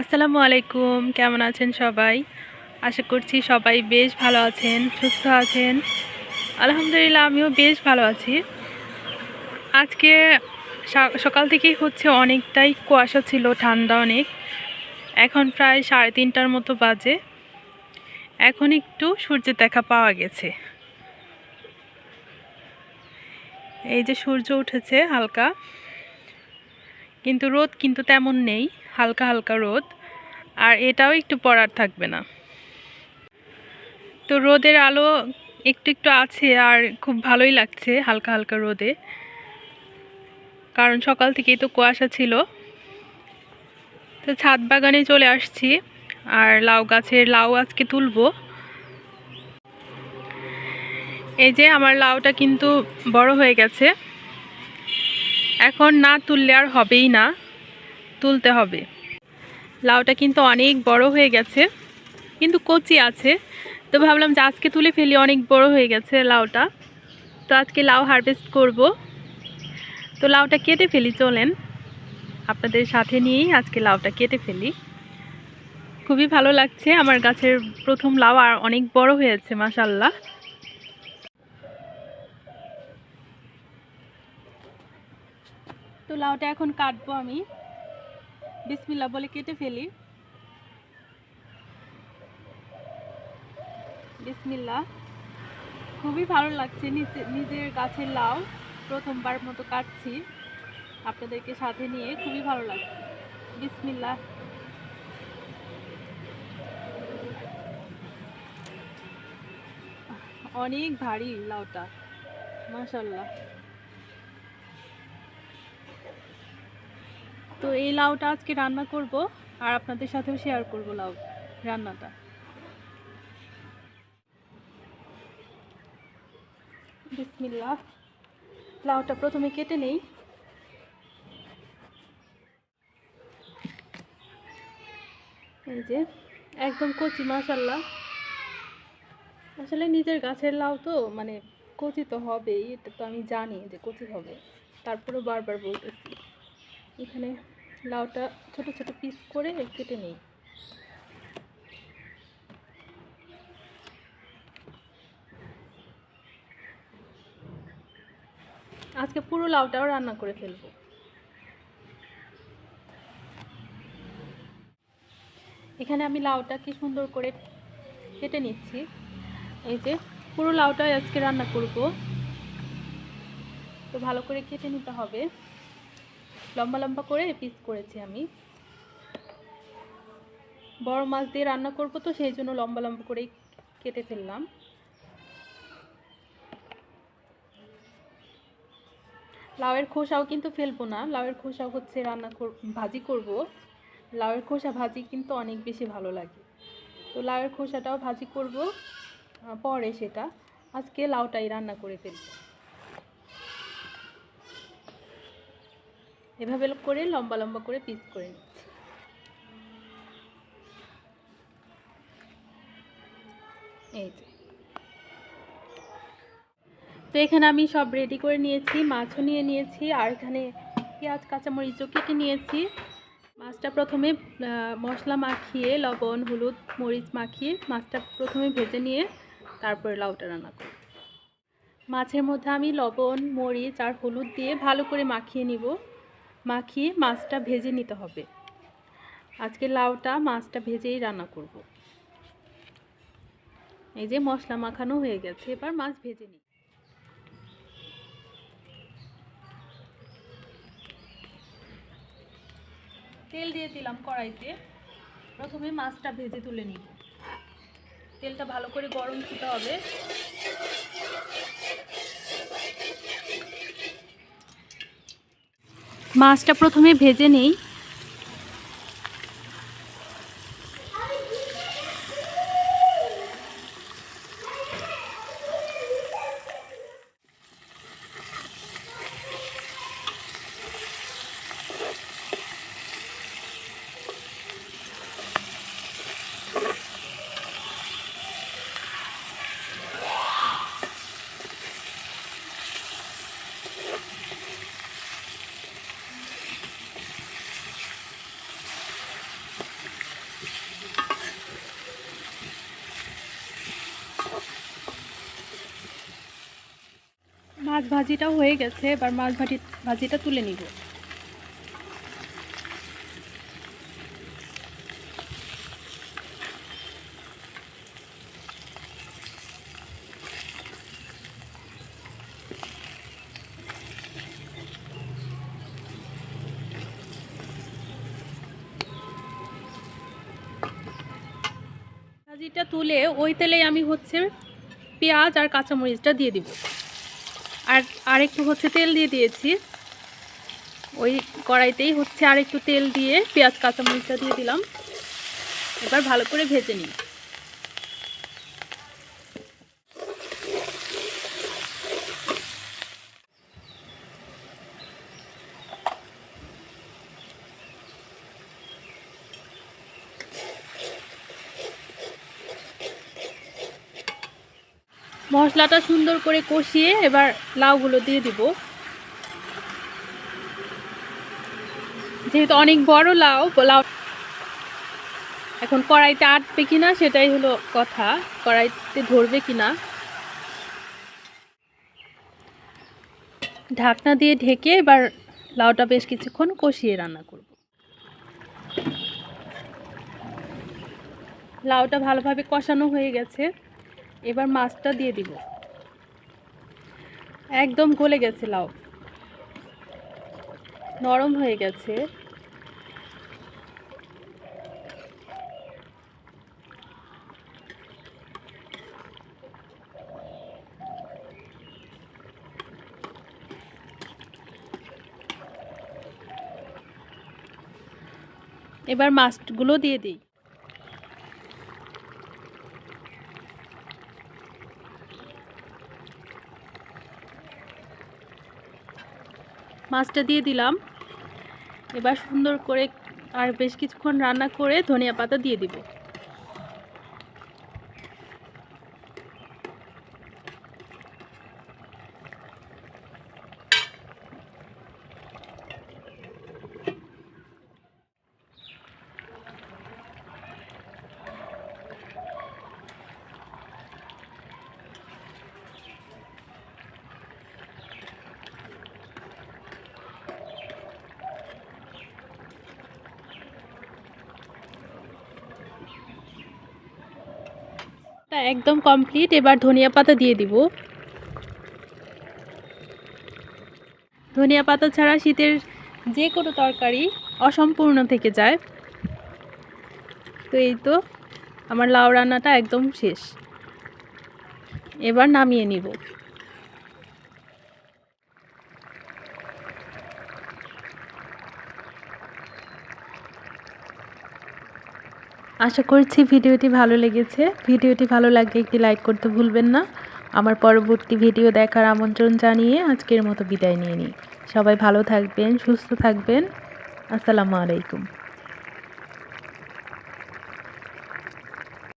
আসসালামু আলাইকুম, কেমন আছেন সবাই? আশা করছি সবাই বেশ ভালো আছেন, সুস্থ আছেন। আলহামদুলিল্লাহ, আমিও বেশ ভালো আছি। আজকে সকাল থেকেই হচ্ছে অনেকটাই কুয়াশা ছিল, ঠান্ডা অনেক। এখন প্রায় সাড়ে তিনটার মতো বাজে। এখন একটু সূর্যের দেখা পাওয়া গেছে। এই যে সূর্য উঠেছে হালকা, কিন্তু রোদ কিন্তু তেমন নেই। হালকা হালকা রোদ, আর এটাও একটু পড়ার থাকবে না। তো রোদের আলো একটু একটু আছে, আর খুব ভালোই লাগছে হালকা হালকা রোদে। কারণ সকাল থেকেই তো কুয়াশা ছিল। তো ছাদ বাগানে চলে আসছি, আর লাউ গাছের লাউ আজকে তুলবো। এই যে আমার লাউটা কিন্তু বড় হয়ে গেছে। এখন না তুললে আর হবেই না। তুলতে হবে। লাউটা কিন্তু অনেক বড় হয়ে গেছে, কিন্তু কচি আছে। তো ভাবলাম যে আজকে তুলে ফেলি, অনেক বড় হয়ে গেছে লাউটা। তো আজকে লাউ হারভেস্ট করব। তো লাউটা কেটে ফেলি, চলেন। আপনাদের সাথে নিয়েই আজকে লাউটা কেটে ফেলি। খুবই ভালো লাগছে, আমার গাছের প্রথম লাউ আর অনেক বড় হয়েছে মাসাল্লাহ তো লাউটা এখন কাটবো আমি। বিসমিল্লা বলে কেটে ফেলি। বিসমিল্লা খুবই ভালো লাগছে নিজের গাছের লাউ প্রথমবার মতো কাটছি। আপনাদেরকে সাথে নিয়ে খুবই ভালো লাগছে। বিসমিল্লা অনেক ভারী লাউটা মাশাল্লাহ তো এই লাউটা আজকে রান্না করব আর আপনাদের সাথেও শেয়ার করব লাউ রান্নাটা। বিসমিল্লাহ। লাউটা প্রথমে কেটে নেই। এই যে, একদম কচি মাশাল্লাহ আসলে নিজের গাছের লাউ তো মানে কচি তো হবেই, এটা তো আমি জানি যে কচি হবে। তারপরেও বারবার বলতেছি। এখানে লাউটা ছোট ছোট পিস করে কেটে নিই। আজকে পুরো লাউটাও রান্না করে ফেলব। এখানে আমি লাউটা কি সুন্দর করে কেটে নিচ্ছি। এই যে পুরো লাউটাই আজকে রান্না করব। তো ভালো করে কেটে নিতে হবে। লম্বা লম্বা করে পিস করেছি আমি। বড় মাছ দিয়ে রান্না করব তো, সেই জন্য লম্বা লম্বা করেই কেটে ফেললাম। লাউয়ের খোসাও কিন্তু ফেলব না, লাউয়ের খোসা হচ্ছে রান্না কর- ভাজি করব। লাউয়ের খোসা ভাজি কিন্তু অনেক বেশি ভালো লাগে। তো লাউয়ের খোসাটাও ভাজি করব পরে সেটা। আজকে লাউটাই রান্না করে ফেলব। এভাবে করে লম্বা লম্বা করে পিস করে নিচ্ছি। এই যে। তো এখানে আমি সব রেডি করে নিয়েছি, মাছও নিয়ে নিয়েছি, আর এখানে পেঁয়াজ, কাঁচামরিচও কেটে নিয়েছি। মাছটা প্রথমে মশলা মাখিয়ে, লবণ, হলুদ, মরিচ মাখিয়ে মাছটা প্রথমে ভেজে নিয়ে তারপরে লাউটা রান্না করি মাছের মধ্যে আমি লবণ, মরিচ আর হলুদ দিয়ে ভালো করে মাখিয়ে নিব। মাখিয়ে মাছটা ভেজে নিতে হবে। আজকে লাউটা মাছটা ভেজেই রান্না করব। এই যে মশলা মাখানো হয়ে গেছে, এবার মাছ ভেজে নিই। তেল দিয়ে দিলাম কড়াইতে। প্রথমে মাছটা ভেজে তুলে নিব। তেলটা ভালো করে গরম দিতে হবে। মাছটা প্রথমে ভেজে নেই। মাছ ভাজিটাও হয়ে গেছে, এবার মাছ ভাজি, ভাজিটা তুলে নিব। ভাজিটা তুলে ওই তেলেই আমি হচ্ছে পেঁয়াজ আর কাঁচামরিচটা দিয়ে দিব। আর আর একটু হচ্ছে তেল দিয়ে দিয়েছি। ওই কড়াইতেই হচ্ছে আর একটু তেল দিয়ে পেঁয়াজ, কাঁচামরিচটা দিয়ে দিলাম। এবার ভালো করে ভেজে নিই। মশলাটা সুন্দর করে কষিয়ে এবার লাউগুলো দিয়ে দিব। যেহেতু অনেক বড় লাউ লাউ এখন কড়াইতে আটবে কিনা সেটাই হলো কথা, কড়াইতে ধরবে কিনা। ঢাকনা দিয়ে ঢেকে এবার লাউটা বেশ কিছুক্ষণ কষিয়ে রান্না করব। লাউটা ভালোভাবে কষানো হয়ে গেছে। এবার মাছটা দিয়ে দিব। একদম গলে গেছে লাউ। নরম হয়ে গেছে। এবার মাছগুলো দিয়ে দিই। মাছটা দিয়ে দিলাম। এবার সুন্দর করে আর বেশ কিছুক্ষণ রান্না করে ধনিয়া পাতা দিয়ে দিব। একদম কমপ্লিট এবার ধনিয়া পাতা দিয়ে দিব। ধনিয়া পাতা ছাড়া শীতের যে কোনো তরকারি অসম্পূর্ণ থেকে যায়। তো এই তো আমার লাউ রান্নাটা একদম শেষ। এবার নামিয়ে নিব। আশা করছি ভিডিওটি ভালো লেগেছে। ভিডিওটি ভালো লাগলে একটি লাইক করতে ভুলবেন না। আমার পরবর্তী ভিডিও দেখার আমন্ত্রণ জানিয়ে আজকের মতো বিদায় নিয়ে নিই। সবাই ভালো থাকবেন, সুস্থ থাকবেন। আসসালামু আলাইকুম।